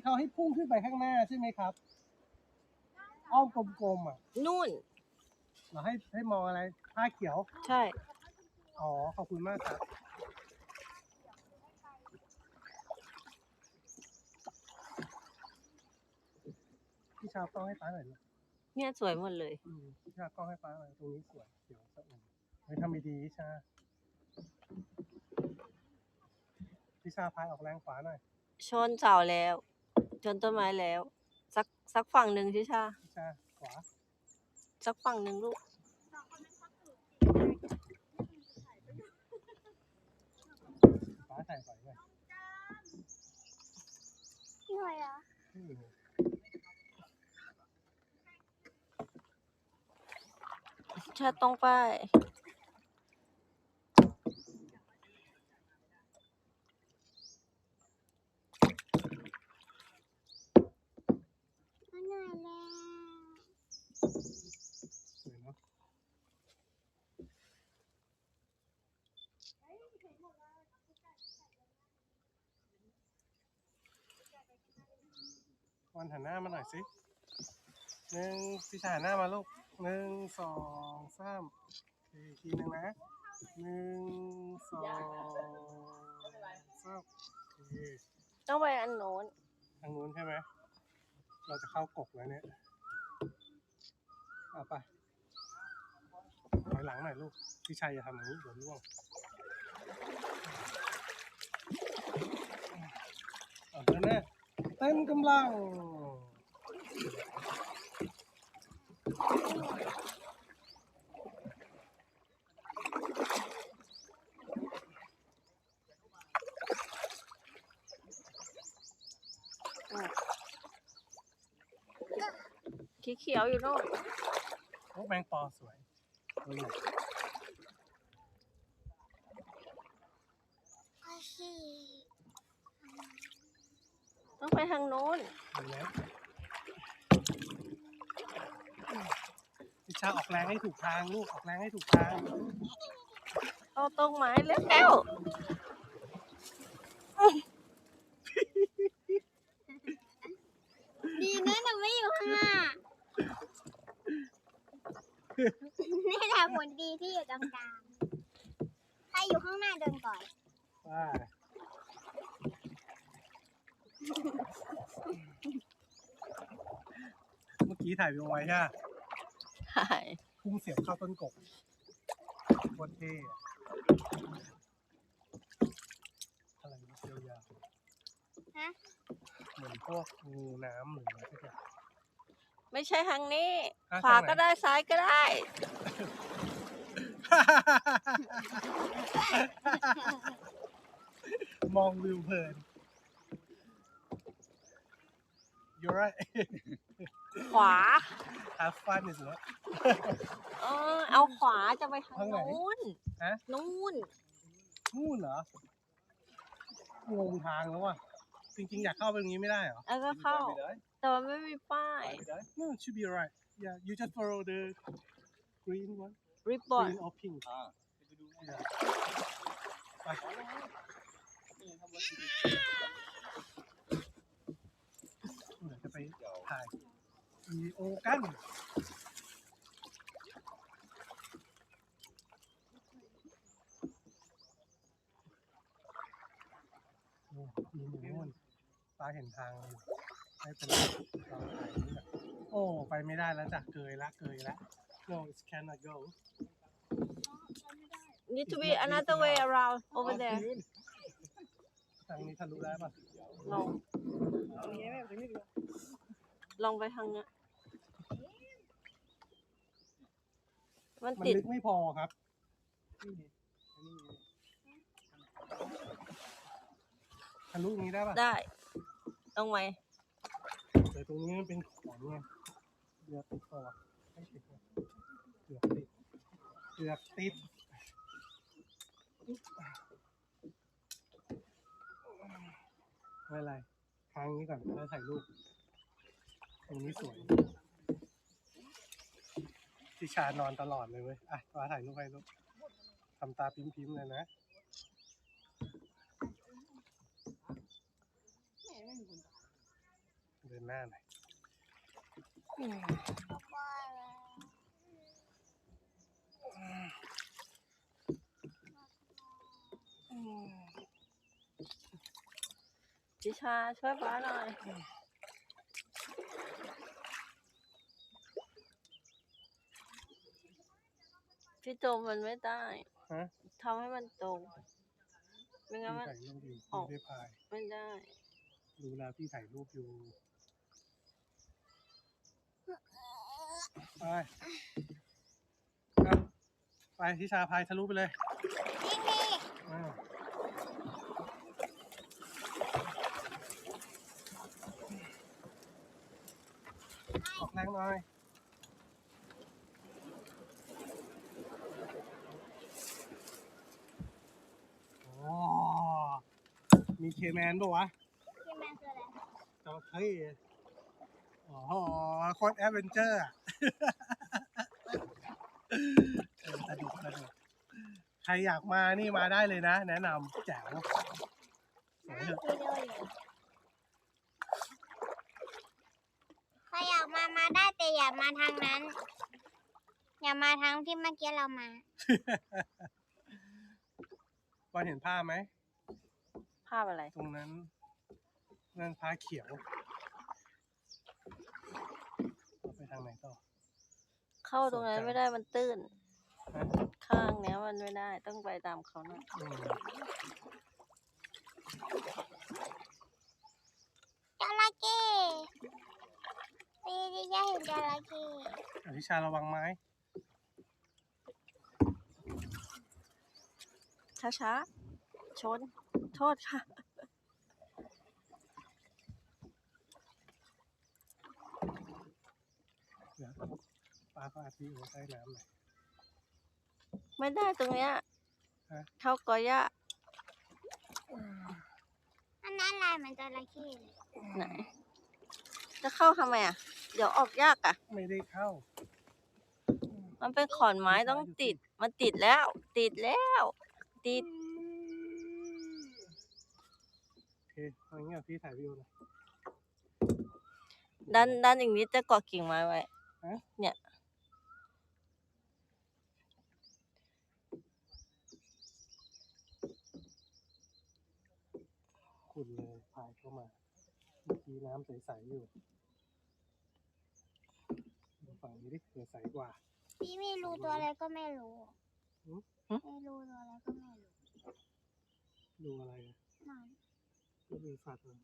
นี้เขาให้พุ่งขึ้นไปข้างหน้าใช่ไหมครับ อ้อมกลมๆอะนู่น เราให้ให้มองอะไรผ้าเขียว ใช่ อ๋อ ขอบคุณมากครับ พี่ชาวกล้องให้ป้าหน่อยดิเนี่ยสวยหมดเลย อืมพี่ชาวกล้องให้ป้าหน่อยตรงนี้สวยเขียวสะอุ่มเฮ้ยทำดีๆพี่ชาพี่ชาพายออกแรงขวาหน่อย ชนเสาแล้ว ชนต้นไม้แล้ว สักสักฝั่งหนึ่งชิชาพี่ชาขวา สักฝั่งหนึ่งลูกป้าถ่ายถอยหน่อยพี่หอยเหรออืมชาตรงไป มันเหน่อยแล้ววันหันหน้ามาหน่อยสิหนึ่งพี่ชายหันหน้ามาลูกหนึ่งสองสามคอีกทีหนึ่งนะหนึ่งสองสามโอเคต้องไปอันโน้นทางนู้นใช่ไหม เราจะเข้ากกแล้วเนี่ย เอาไปถอยหลังหน่อยลูก พี่ชัยจะทำอย่างนี้เดี๋ยวร่วง เอาเดินหน้าเต้นกำลัง ขีเขียวอยู่โน่นโอ้แมงปอสวยตัวใหญ่โอเคต้องไปทางโน้นดูแล้วพี่ชาออกแรงให้ถูกทางลูกออกแรงให้ถูกทาง เอาตรงไม้เร็ว ดีนะหนูไม่อยู่ข้างหน้า นี่แหละผลดีที่อยู่ตรงกลางใครอยู่ข้างหน้าเดินก่อน ว่าเมื่อกี้ถ่ายวิดีโอไว้ใช่ไหมๆใช่พุ่งเสียบเข้าต้นกบโคตรเท่อะอะไรนะเซียวยาวฮะ เหมือนพวกงูน้ำหรืออะไรสักอย่าง ไม่ใช่ทางนี้ อะขวาทางไหน ก็ได้ซ้ายก็ได้ มองวิวเพลิน You're right ขวา have fun is not เออเอาขวาจะไปทางทางไหนโน้นฮะ นู่นนู่นเหรองงทางแล้วว่ะ จริงๆ อยากเข้าไปตรงนี้ไม่ได้เหรอ แล้วก็เข้า แต่ว่าไม่มีป้าย No it should be alright yeah you just follow the green one ริบบอน green or pink yeah ไปเดี๋ยวจะไปถ่ายวีดีโอกันโอ้มีหมูนู่นตาเห็นทางอยู่ไม่เป็นไรเราถ่ายนี้แหละโอ้ ไปไม่ได้แล้วจ้ะ เกยละ เกยละ no it cannot go need to be another way around over there ทางนี้ทะลุได้ปะลองลองไปทางเนี้ยมันมันติด ลึกไม่พอครับทะลุอย่างนี้ได้ปะได้ต้องไหมแต่ตรงนี้มันเป็นของไงเกือบติดตัวไม่ติดนะเกือบติดเกือบติดไม่เป็นไรทางนี้ก่อนแล้วถ่ายรูปตรงนี้สวยทิชานอนตลอดเลยเว้ยอะมาถ่ายรูปให้ลูกทำตาพิมพ์ๆเลยนะเหน้าหน่อย ก็ว่าแล้ว พิชาช่วยป้าหน่อย พี่โตมันไม่ได้ฮะทำให้มันตรงไม่งั้นมัน ถ่ายรูปอยู่ออก ไม่ได้พายไม่ได้ รู้แล้วพี่ถ่ายรูปอยู่ไปครับไปทิชาพายทะลุไปเลยนี่นี่อ่าออกแร งหน่อยโอ้มีเคแมนปะวะที่แม่คืออะไรจระเข้อ๋อโคตรแอดเวนเจอร์อะเออสนุกสนุกใครอยากมานี่มาได้เลยนะ แนะนำแจ๋วสวยเถอะ วิดีโออยู่ใครอยากมามาได้แต่อย่ามาทางนั้น อย่ามาทางที่เมื่อกี้เรามาวันเห็นผ้าไหม ภาพอะไร ตรงนั้น นั่นผ้าเขียวเอาไปทางไหนต่อ เข้าตรงนั้นสนใจไม่ได้มันตื้น ฮะข้างเนี้ยมันไม่ได้ต้องไปตามเขาหน่อยอืม จระเข้ปีที่ จะเห็นจระเข้อธิชาระวังไม้ ช้าๆชน โทษค่ะ เดี๋ยวปลาก็อาทิโอใต้น้ำหน่อยไม่ได้ตรงเนี้ยฮะเข้ากอย่าอันนั้นลายเหมือนจระเข้เลยไหน จะเข้าทำไมอะเดี๋ยวออกยากอะ ไม่ได้เข้า มันเป็นขอนไม้ต้องติด มันติดแล้ว ติดแล้ว ติด โอเคเอาอย่างเงี้ยพี่ถ่ายวิวหน่อย ดันดันอีกนิดจะเกาะกิ่งไม้ไว้ ฮะ เนี่ย ขุ่นเลยพายเข้ามา เมื่อกี้น้ำใสๆอยู่ดู ฝั่งนี้ดิเผื่อใสกว่า พี่ไม่รู้ตัวอะไรก็ไม่รู้หืมไม่รู้ตัวอะไรก็ไม่รู้ดูอะไรอะนั่นก็ดูสัตว์อะ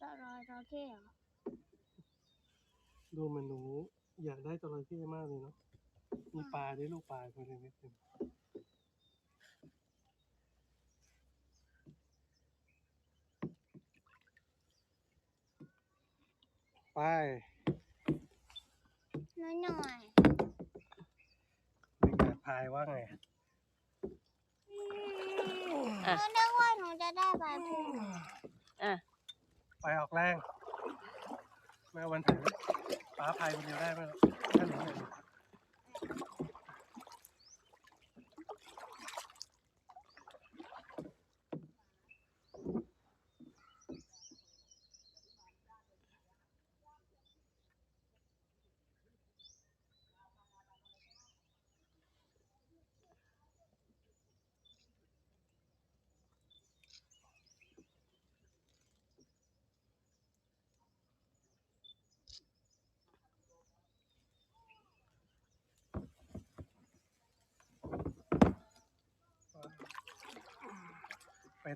จระจระเข้เหรอดูมันหนูอยากได้จระเข้มากเลยเนาะมีปลาด้วยลูกปลาตัวเล็กๆหนึ่งไป น้อยหน่อยเด็กแบบพายว่าไงอะหนูนึกว่าหนูจะได้ใบพุ่มอะไปออกแรง แม่วันถือป้าพายคนเดียวได้ไหมล่ะถ้าหนูอยากอยู่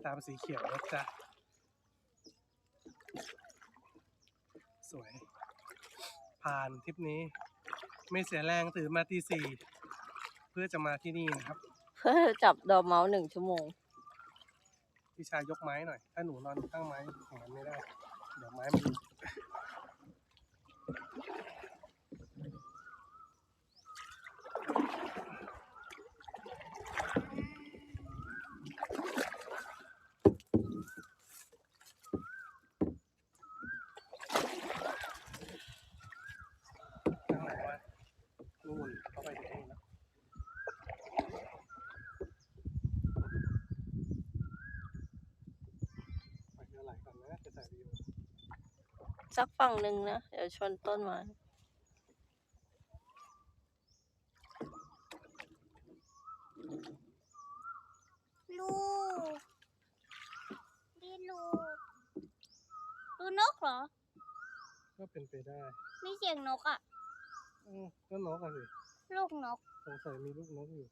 ตามสีเขียวนะจ๊ะ สวย ผ่านทริปนี้ ไม่เสียแรงตื่นมาตีสี่เพื่อจะมาที่นี่นะครับ เพื่อจับดอมเมาส์หนึ่งชั่วโมง พี่ชายยกไม้หน่อย ถ้าหนูนอนข้างไม้อย่างนั้นไม่ได้ เดี๋ยวไม้มันหลุดข้างไหนวะ นู่นเข้าไปถึงนู่นแล้วไปเรือไหลก่อนนะจะถ่ายวิวสักฝั่งหนึ่งนะ เดี๋ยวชนต้นไม้ลูกนี่ลูกดูนกเหรอ ก็เป็นไปได้ มีเสียงนกอะเออก็นกอะสิลูกนก สงสัยมีลูกนกอยู่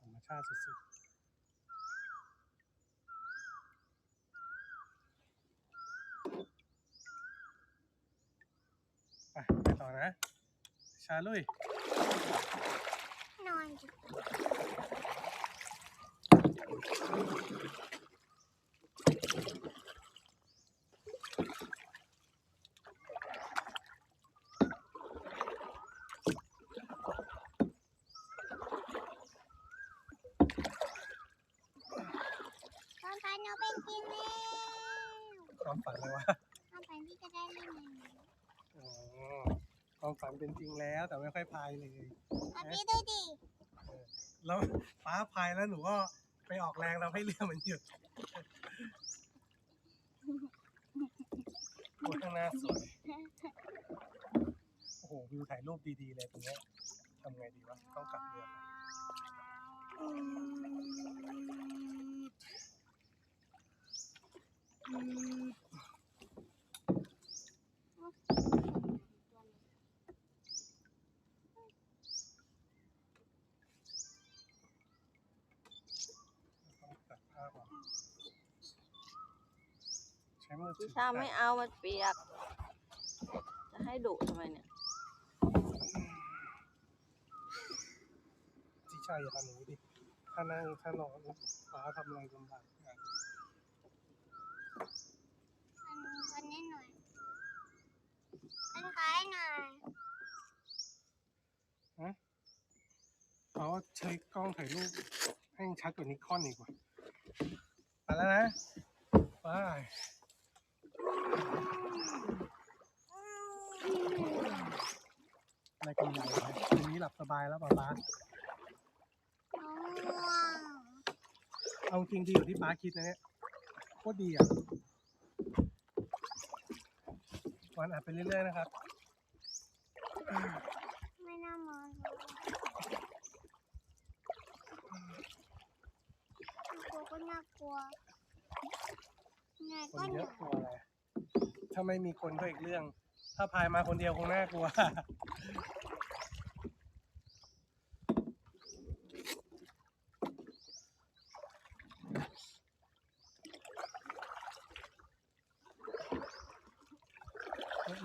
ธรรมชาติสุดๆ ไปไปต่อนะ ชาลุย นอนอยู่ความฝันหนูเป็นจริงแล้ว ความฝันเลยวะ ความฝันที่จะได้เล่นในนี้ อ๋อ ความฝันเป็นจริงแล้วแต่ไม่ค่อยพายเลยอะพี่ดูดิแล้วฟ้าพายแล้วหนูก็ไปออกแรงเราให้เรือมันหยุดโอ้ยข้างหน้าสวยโอ้โหวิวถ่ายรูปดีๆเลยตรงเนี้ยทำไงดีวะต้องกลับเรือไปต้องตัดภาพออก ใช้มือถืพี่อชาไม่เอามันเปียก จะให้ดุทำไมเนี่ย ที่ชายอย่าทำอย่างนี้ดิ ถ้านั่งถ้านอนฟ้าทำอะไรลำบากอะอันนี้หน่อยอันขายหน่อยเขาใช้กล้องถ่ายรูปให้ชัดกว่านิคอนอีกว่าไปแล้วนะไป อะไรกันใหญ่เลยคืนนี้หลับสบายแล้วป๊าป๊าง่วงเอาจริงดีกว่าที่ป๊าคิดนะเนี่ยโคตรดีอะวันอ่านไปเรื่อยๆนะครับ ไม่น่ามองเลยกลัวก็น่ากลัวไงคก็นเหเยนื่ออะยกลัวอะไร ถ้าไม่มีคนก็อีกเรื่อง ถ้าพายมาคนเดียวคงน่ากลัว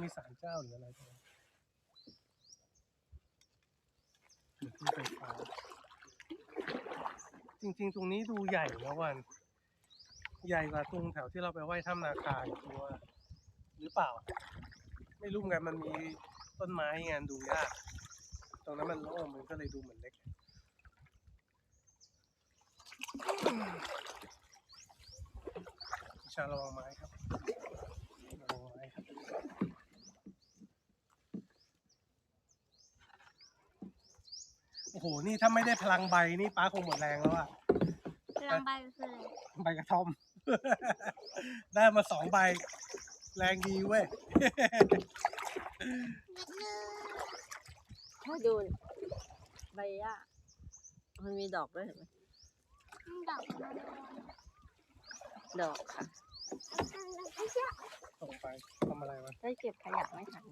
มีสารเจ้าหรืออะไรตรงนี้หรือที่ไฟฟ้าจริงๆ ตรงนี้ดูใหญ่นะวัน ใหญ่กว่าตรงแถวที่เราไปไหว้ถ้ำนาคาอีกตัว หรือเปล่า ไม่รู้เหมือนกันมันมีต้นไม้ไงดูยาก ตรงนั้นมันโล่งมันก็เลยดูเหมือนเล็ก ชาระวังไม้ครับระวังไม้ครับ โอ้โห นี่ถ้าไม่ได้พลังใบนี่ป้าคงหมดแรงแล้วอะพลังใบคืออะไรใบกระท่อม ได้มาสองใบ แรงดีเว้ยนิดนึงให้ดูดิใบหญ้ามันมีดอกด้วยเห็นไหมดอกมันดอกค่ะไม่ใช่ตกไปทำอะไรวะได้เก็บขยะไม่ทัน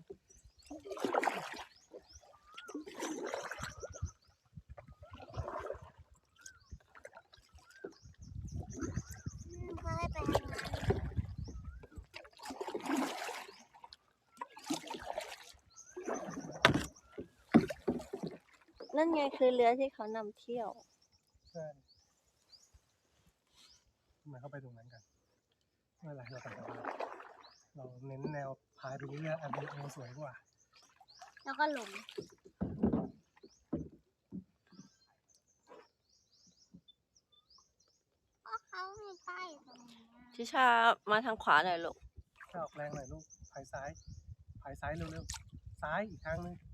เคยไปทำงาน นั่นไงคือเรือที่เขานำเที่ยว ใช่ทำไมเข้าไปตรงนั้นกันไม่เป็นไรเราไปกันเราเน้นแนวพายไปเรื่อยๆอันนี้โอสวยกว่า แล้วก็หลงก็เขาไม่ป้ายตรงนี้อะทิชามาทางขวาหน่อยลูก ถ้าออกแรงหน่อยลูกภายซ้ายภายซ้ายเร็วๆ ซ้ายอีกทางหนึงเออ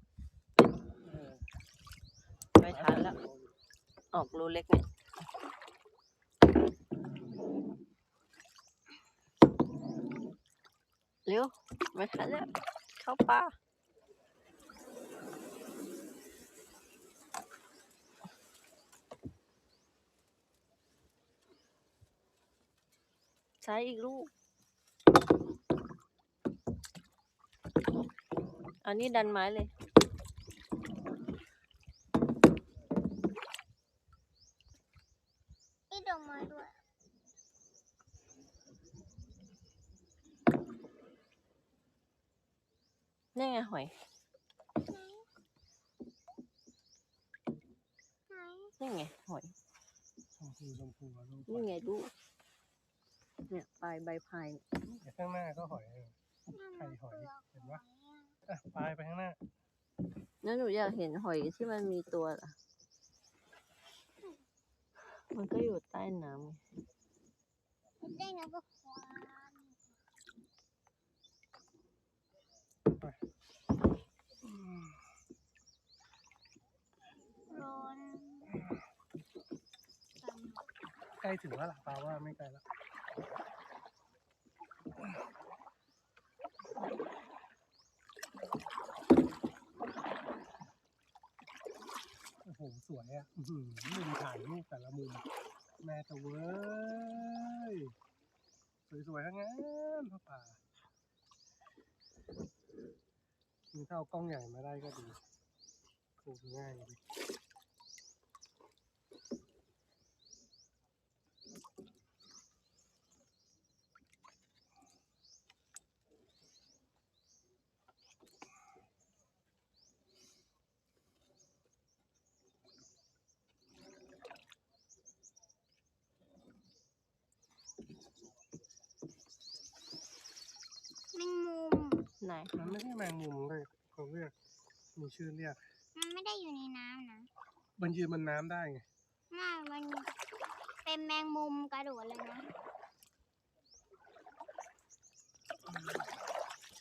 ไม่ทันแล้ว ออกรูเล็กเนี่ยเร็วไม่ทันแล้ว เข้าป่าใช้อีกลูก อันนี้ดันไม้เลย นี่ดอกไม้ด้วย นี่ไงหอย ไหน นี่ไงหอย ชมพูชมพูอะลูก นี่ไงลูก เนี่ยปลาย ใบพายเนี่ยเดี๋ยวข้างหน้าก็หอยเออไข่หอยเห็นปะอะปลายไปข้างหน้า แล้วหนูอยากเห็นหอยที่มันมีตัวล่ะมันก็อยู่ใต้น้ำไงได้นะก็ควานร้อนใกล้ถึงแล้วล่ะปลาว่าไม่ไกลแล้ว โอ้โห สวยอะอื้อหือมุมถ่ายรูปแต่ละมุม แม่จะเว้ย สวยๆทั้งนั้นพ่อป่านี่ถ้าเอากล้องใหญ่มาได้ก็ดีถูกง่ายดีแมงมุม ไหน มันไม่ใช่แมงมุมเลยเขาเรียกมีชื่อเรียก มันไม่ได้อยู่ในน้ำนะมันยืนบนน้ำได้ไงไม่มันเป็นแมงมุมกระโดดเลยนะ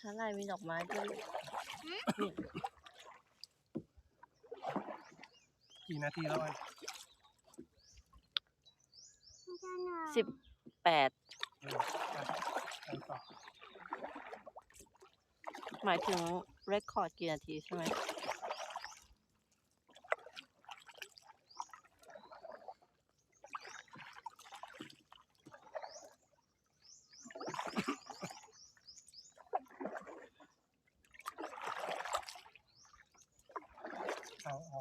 ชั้นไรมีดอกไม้ด้วยลูกเนี่ยกี่นาทีแล้วอะไม่ใช่หน่อยสิบแปด เออไปไปต่อ หมายถึงเรคคอร์ดกี่นาทีใช่ไหมเอาเอา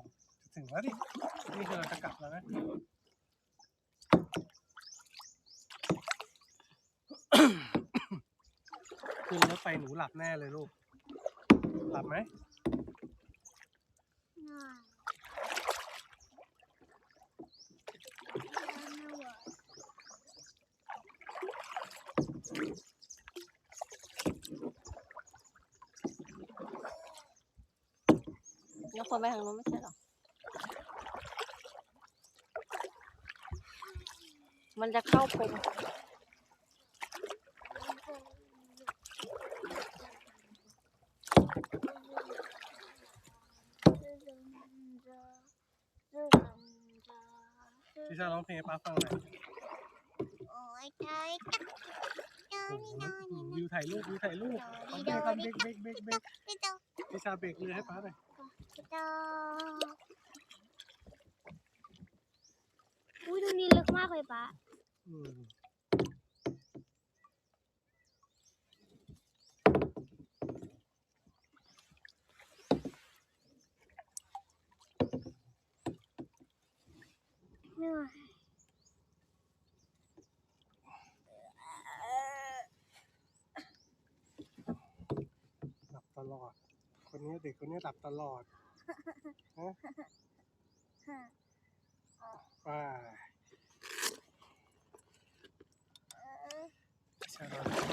ถึงแล้วดิ นี่คือเราจะกลับแล้วนะ คืนแล้วไปหนูหลับแน่เลยลูก หลับไหมนอยไม่ไหวแล้วคนไปทางนู้นไม่ใช่หรอ มันจะเข้าพง ที่ชาร้อง เพลงให้ป้าฟังหน่อยโอ้ยเธอจักโอ้เจโหอนี่นอนนี่วิวถ่ายรูปวิวถ่ายรูปเอาเบรกก่อนเบรกเบรกเบรกเบรกนี่เจ้าที่ชาเบรกเรือให้ป้าหน่อยเจ้าอุ้ยตรงนี้ลึกมากเลยปะอืม เหนื่อย หลับตลอด คนนี้ เด็กคนนี้หลับตลอดฮะไปชาร้อง